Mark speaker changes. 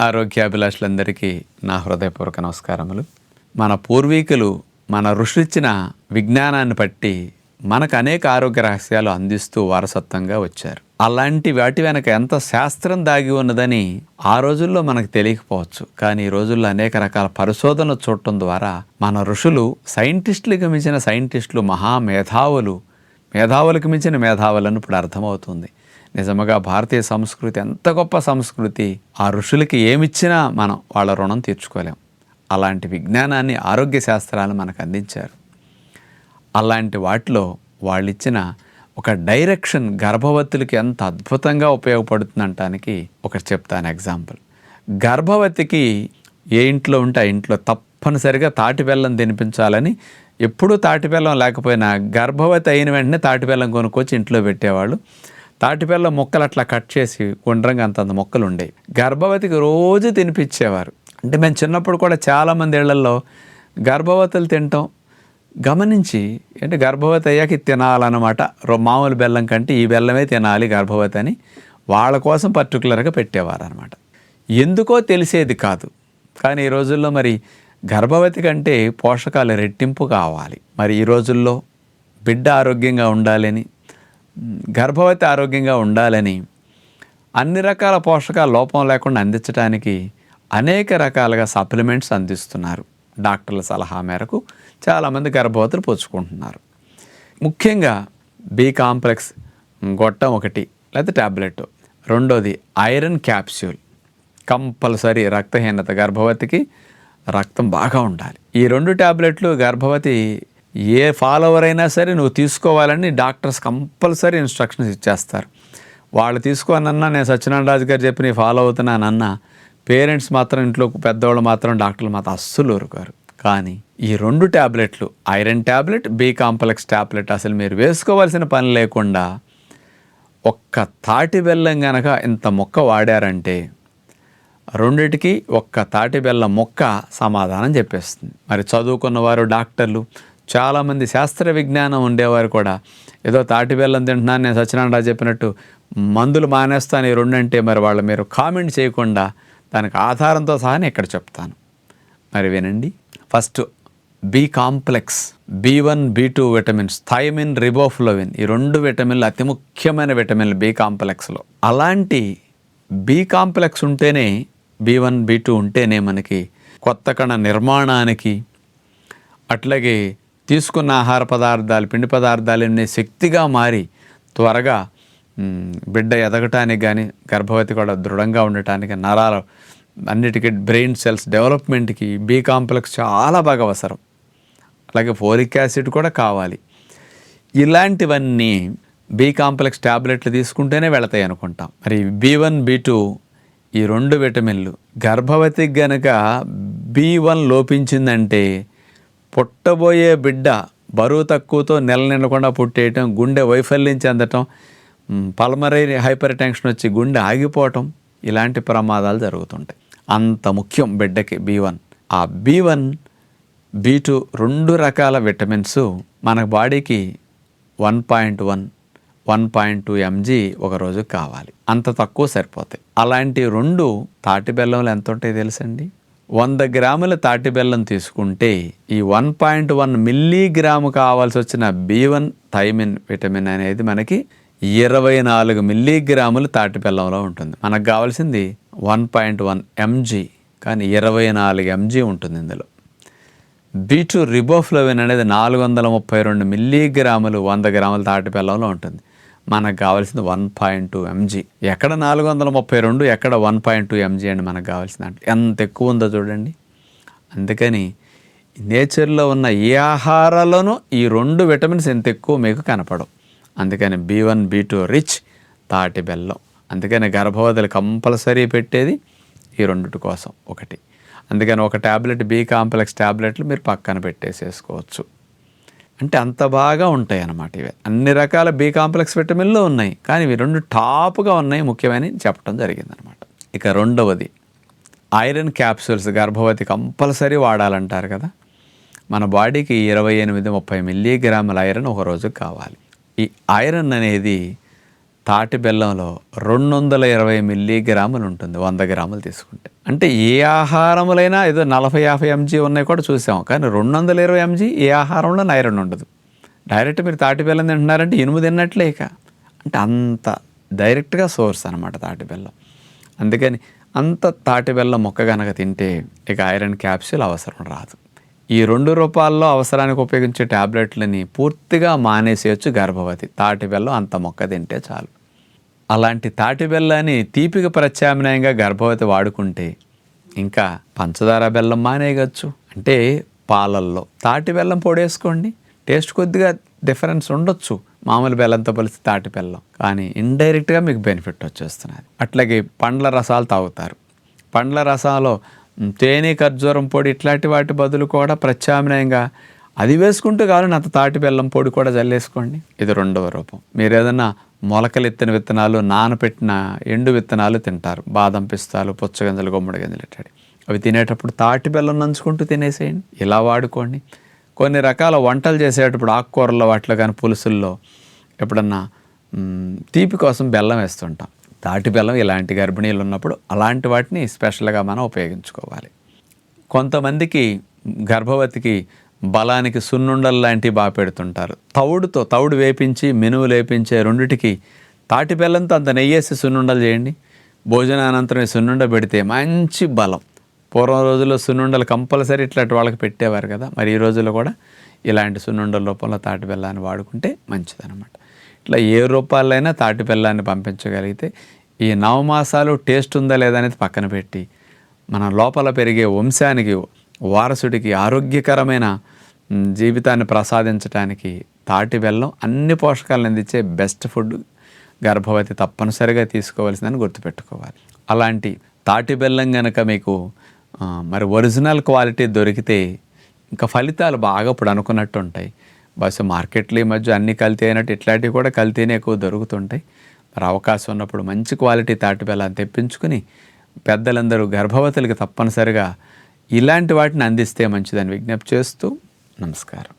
Speaker 1: ఆరోగ్యాభిలాషులందరికీ నా హృదయపూర్వక నమస్కారములు. మన పూర్వీకులు మన ఋషులిచ్చిన విజ్ఞానాన్ని బట్టి మనకు అనేక ఆరోగ్య రహస్యాలు అందిస్తూ వారసత్వంగా వచ్చారు. అలాంటి వాటి వెనక ఎంత శాస్త్రం దాగి ఉన్నదని ఆ రోజుల్లో మనకు తెలియకపోవచ్చు. కానీ ఈ రోజుల్లో అనేక రకాల పరిశోధనలు చూడటం ద్వారా మన ఋషులు సైంటిస్టులకు మించిన సైంటిస్టులు మహామేధావులు మేధావులకు మించిన మేధావులను ఇప్పుడు అర్థమవుతుంది. నిజముగా భారతీయ సంస్కృతి ఎంత గొప్ప సంస్కృతి ఆ ఋషులకి ఏమిచ్చినా మనం వాళ్ళ రుణం తీర్చుకోలేం. అలాంటి విజ్ఞానాన్ని ఆరోగ్య శాస్త్రాలు మనకు అందించారు. అలాంటి వాటిలో వాళ్ళు ఇచ్చిన ఒక డైరెక్షన్ గర్భవతులకి ఎంత అద్భుతంగా ఉపయోగపడుతుందంటానికి ఒకటి చెప్తాను ఎగ్జాంపుల్. గర్భవతికి ఏ ఇంట్లో ఉంటే ఆ ఇంట్లో తప్పనిసరిగా తాటి బెల్లం తినిపించాలని ఎప్పుడూ తాటి బెల్లం లేకపోయినా గర్భవతి అయిన వెంటనే తాటి బెల్లం కొనుక్కొచ్చి ఇంట్లో పెట్టేవాళ్ళు. తాటిపెల్ల మొక్కలు అట్లా కట్ చేసి గుండ్రంగా అంతంత మొక్కలు ఉండేవి. గర్భవతికి రోజు తినిపించేవారు. అంటే మేము చిన్నప్పుడు కూడా చాలామంది ఇళ్ళలో గర్భవతులు తినటం గమనించి అంటే గర్భవతి అయ్యాక తినాలన్నమాట. రో- మామూలు బెల్లం కంటే ఈ బెల్లమే తినాలి గర్భవతి అని వాళ్ళ కోసం పర్టికులర్గా పెట్టేవారు అనమాట ఎందుకో తెలిసేది కాదు. కానీ ఈ రోజుల్లో మరి గర్భవతి కంటే పోషకాలు రెట్టింపు కావాలి. మరి ఈ రోజుల్లో బిడ్డ ఆరోగ్యంగా ఉండాలని గర్భవతి ఆరోగ్యంగా ఉండాలని అన్ని రకాల పోషకాలు లోపం లేకుండా అందించడానికి అనేక రకాలుగా సప్లిమెంట్స్ అందిస్తున్నారు. డాక్టర్ల సలహా మేరకు చాలామంది గర్భవతులు పుచ్చుకుంటున్నారు. ముఖ్యంగా బి కాంప్లెక్స్ గొట్టం ఒకటి లేకపోతే ట్యాబ్లెట్ రెండోది ఐరన్ క్యాప్స్యూల్. కంపల్సరీ రక్తహీనత గర్భవతికి రక్తం బాగా ఉండాలి. ఈ రెండు ట్యాబ్లెట్లు గర్భవతి ఏ ఫాలోవర్ అయినా సరే నువ్వు తీసుకోవాలని డాక్టర్స్ కంపల్సరీ ఇన్స్ట్రక్షన్స్ ఇచ్చేస్తారు. వాళ్ళు తీసుకోనన్నా నేను సత్యనారాయణ రాజు గారు చెప్పి నేను ఫాలో అవుతున్నానన్నా పేరెంట్స్ మాత్రం ఇంట్లో పెద్దవాళ్ళు మాత్రం డాక్టర్లు మాత్రం అస్సలు ఊరుకోరు. కానీ ఈ రెండు ట్యాబ్లెట్లు iron tablet B complex tablet అసలు మీరు వేసుకోవాల్సిన పని లేకుండా ఒక్క తాటి బెల్లం గనక ఇంత మొక్క వాడారంటే రెండిటికి ఒక్క తాటి బెల్లం మొక్క సమాధానం చెప్పేస్తుంది. మరి చదువుకున్నవారు డాక్టర్లు చాలామంది శాస్త్ర విజ్ఞానం ఉండేవారు కూడా. ఏదో తాటి బెల్లం తింటున్నాను నేను సత్యనారాయణ చెప్పినట్టు మందులు మానేస్తాను ఈ రెండంటే మరి వాళ్ళు మీరు కామెంట్ చేయకుండా దానికి ఆధారంతో సహా నేను ఇక్కడ చెప్తాను. మరి వినండి. First B complex B one B two vitamins thiamine riboflavin ఈ రెండు విటమిన్లు అతి ముఖ్యమైన విటమిన్లు బి కాంప్లెక్స్లో. అలాంటి బి కాంప్లెక్స్ ఉంటేనే బి వన్ బి టూ ఉంటేనే మనకి కొత్త కణ నిర్మాణానికి అట్లాగే తీసుకున్న ఆహార పదార్థాలు పిండి పదార్థాలు అన్నీ శక్తిగా మారి త్వరగా బిడ్డ ఎదగటానికి కానీ గర్భవతి కూడా దృఢంగా ఉండటానికి నరాలు అన్నిటికీ బ్రెయిన్ సెల్స్ డెవలప్మెంట్కి బి కాంప్లెక్స్ చాలా బాగా అవసరం. అలాగే ఫోలిక్ యాసిడ్ కూడా కావాలి. ఇలాంటివన్నీ బి కాంప్లెక్స్ ట్యాబ్లెట్లు తీసుకుంటేనే వెళతాయి అనుకుంటాం. మరి బి వన్ బి టూ ఈ రెండు విటమిన్లు గర్భవతికి గనక బి వన్ లోపించిందంటే పుట్టబోయే బిడ్డ బరువు తక్కువతో నెల నిండకుండా పుట్టేయటం గుండె వైఫల్యం చెందటం పల్మరై హైపర్ టెన్షన్ వచ్చి గుండె ఆగిపోవటం ఇలాంటి ప్రమాదాలు జరుగుతుంటాయి. అంత ముఖ్యం బిడ్డకి బి వన్. ఆ బి వన్ బి టూ రెండు రకాల విటమిన్స్ మన బాడీకి one point one one point two MG ఒక రోజు కావాలి. అంత తక్కువ సరిపోతాయి. అలాంటి రెండు తాటి బెల్లంలో ఎంత ఉంటాయి తెలుసండి? వంద గ్రాముల తాటి బెల్లం తీసుకుంటే ఈ వన్ పాయింట్ వన్ మిల్లీగ్రాము కావాల్సి వచ్చిన బి వన్ థైమిన్ విటమిన్ అనేది మనకి ఇరవై నాలుగు మిల్లీగ్రాములు తాటి బెల్లంలో ఉంటుంది. మనకు కావాల్సింది వన్ పాయింట్ వన్ ఎంజీ కానీ ఇరవై నాలుగు ఎంజీ ఉంటుంది ఇందులో. బీటు రిబోఫ్లవిన్ అనేది నాలుగు వందల ముప్పై రెండు మిల్లీగ్రాములు వంద గ్రాముల తాటి బెల్లంలో ఉంటుంది. మనకు కావాల్సింది వన్ పాయింట్ టూ ఎంజీ ఎక్కడ నాలుగు వందల ముప్పై రెండు ఎక్కడ వన్ పాయింట్ టూ ఎంజీ అండి మనకు కావాల్సింది. అంటే ఎంత ఎక్కువ ఉందో చూడండి. అందుకని నేచర్లో ఉన్న ఏ ఆహారాల్లోనూ ఈ రెండు విటమిన్స్ ఎంత ఎక్కువ మీకు కనపడవు. అందుకని B one B two rich తాటి బెల్లం. అందుకని గర్భవతులు కంపల్సరీ పెట్టేది ఈ రెండిటి కోసం ఒకటి. అందుకని ఒక ట్యాబ్లెట్ బి కాంప్లెక్స్ ట్యాబ్లెట్లు మీరు పక్కన పెట్టేసేసుకోవచ్చు. అంటే అంత బాగా ఉంటాయి అన్నమాట ఇవి. అన్ని రకాల బి కాంప్లెక్స్ విటమిన్లు ఉన్నాయి. కానీ ఇవి రెండు టాప్గా ఉన్నాయి ముఖ్యమని చెప్పడం జరిగిందనమాట ఇక రెండవది ఐరన్ క్యాప్సూల్స్ గర్భవతి కంపల్సరీ వాడాలంటారు కదా. మన బాడీకి ఇరవై ఎనిమిది ముప్పై మిల్లీగ్రాముల ఐరన్ ఒక రోజు కావాలి. ఈ ఐరన్ అనేది తాటి బెల్లంలో రెండు వందల ఇరవై మిల్లీగ్రాములు ఉంటుంది వంద గ్రాములు తీసుకుంటే. అంటే ఏ ఆహారములైనా ఏదో నలభై యాభై ఎంజీ ఉన్నాయి కూడా చూసాం. కానీ రెండు వందల ఇరవై ఎంజీ ఏ ఆహారంలో ఐరన్ ఉండదు. డైరెక్ట్ మీరు తాటి బెల్లం తింటున్నారంటే ఇనుము తిన్నట్లే ఇక. అంటే అంత డైరెక్ట్గా సోర్స్ అనమాట తాటి బెల్లం. అందుకని అంత తాటి బెల్లం మొక్క కనుక తింటే ఇక ఐరన్ క్యాప్సూల్ అవసరం రాదు. ఈ రెండు రూపాల్లో అవసరానికి ఉపయోగించే ట్యాబ్లెట్లని పూర్తిగా మానేసేయచ్చు గర్భవతి. తాటి బెల్లం అంత మొక్క తింటే చాలు. అలాంటి తాటి బెల్లాన్ని తీపికి ప్రత్యామ్నాయంగా గర్భవతి వాడుకుంటే ఇంకా పంచదార బెల్లం మానేయగచ్చు. అంటే పాలల్లో తాటి బెల్లం పొడేసుకోండి. టేస్ట్ కొద్దిగా డిఫరెన్స్ ఉండొచ్చు. మామూలు బెల్లంతో పోలిస్తే తాటి బెల్లం. కానీ ఇండైరెక్ట్గా మీకు బెనిఫిట్ వచ్చేస్తున్నది. అట్లాగే పండ్ల రసాలు తాగుతారు. పండ్ల రసాలో తేనె ఖర్జూరం పొడి ఇట్లాంటి వాటి బదులు కూడా ప్రత్యామ్నాయంగా అది వేసుకుంటూ కావాలని అంత తాటి బెల్లం పొడి కూడా జల్లేసుకోండి. ఇది రెండవ రూపం. మీరు ఏదైనా మొలకలు ఎత్తిన విత్తనాలు నానపెట్టిన ఎండు విత్తనాలు తింటారు. బాదం పిస్తాలు పుచ్చగింజలు గుమ్మడి గింజలు ఇట్లాంటి అవి తినేటప్పుడు తాటి బెల్లం నంచుకుంటూ తినేసేయండి. ఇలా వాడుకోండి. కొన్ని రకాల వంటలు చేసేటప్పుడు ఆకుకూరల్లో వాటిలో కానీ పులుసుల్లో ఎప్పుడన్నా తీపి కోసం బెల్లం వేస్తుంటాం. తాటి బెల్లం ఇలాంటి గర్భిణీలు ఉన్నప్పుడు అలాంటి వాటిని స్పెషల్గా మనం ఉపయోగించుకోవాలి. కొంతమందికి గర్భవతికి బలానికి సున్నుండలు లాంటివి బాగా పెడుతుంటారు. తవుడుతో తవుడు వేపించి మెనువు లేపించే రెండిటికి తాటి బెల్లంతో అంత నెయ్యేసి సున్నుండలు చేయండి. భోజనానంతరం అనంతరం సున్నుండ పెడితే మంచి బలం. పూర్వం రోజుల్లో సున్నుండలు కంపల్సరీ ఇట్లాంటి వాళ్ళకి పెట్టేవారు కదా. మరి ఈ రోజుల్లో కూడా ఇలాంటి సున్నుండల రూపంలో తాటి బెల్లాన్ని వాడుకుంటే మంచిదన్నమాట. ఇట్లా ఏ రూపాయలైనా తాటి బెల్లాన్ని పంపించగలిగితే ఈ నవమాసాలు టేస్ట్ ఉందా లేదా అనేది పక్కన పెట్టి మన లోపల పెరిగే వంశానికి వారసుడికి ఆరోగ్యకరమైన జీవితాన్ని ప్రసాదించడానికి తాటి బెల్లం అన్ని పోషకాలను అందించే బెస్ట్ ఫుడ్ గర్భవతి తప్పనిసరిగా తీసుకోవాల్సిందని గుర్తుపెట్టుకోవాలి. అలాంటి తాటి బెల్లం కనుక మీకు మరి ఒరిజినల్ క్వాలిటీ దొరికితే ఇంకా ఫలితాలు బాగా ఇప్పుడు అనుకున్నట్టు ఉంటాయి. బస్సు మార్కెట్లు ఈ మధ్య అన్ని కల్తీ అయినట్టు ఇట్లాంటివి కూడా కల్తీనే ఎక్కువ దొరుకుతుంటాయి. మరి అవకాశం ఉన్నప్పుడు మంచి క్వాలిటీ తాటి బెల్లాన్ని తెప్పించుకుని పెద్దలందరూ గర్భవతులకి తప్పనిసరిగా ఇలాంటి వాటిని అందిస్తే మంచిదని విజ్ఞప్తి చేస్తూ నమస్కారం.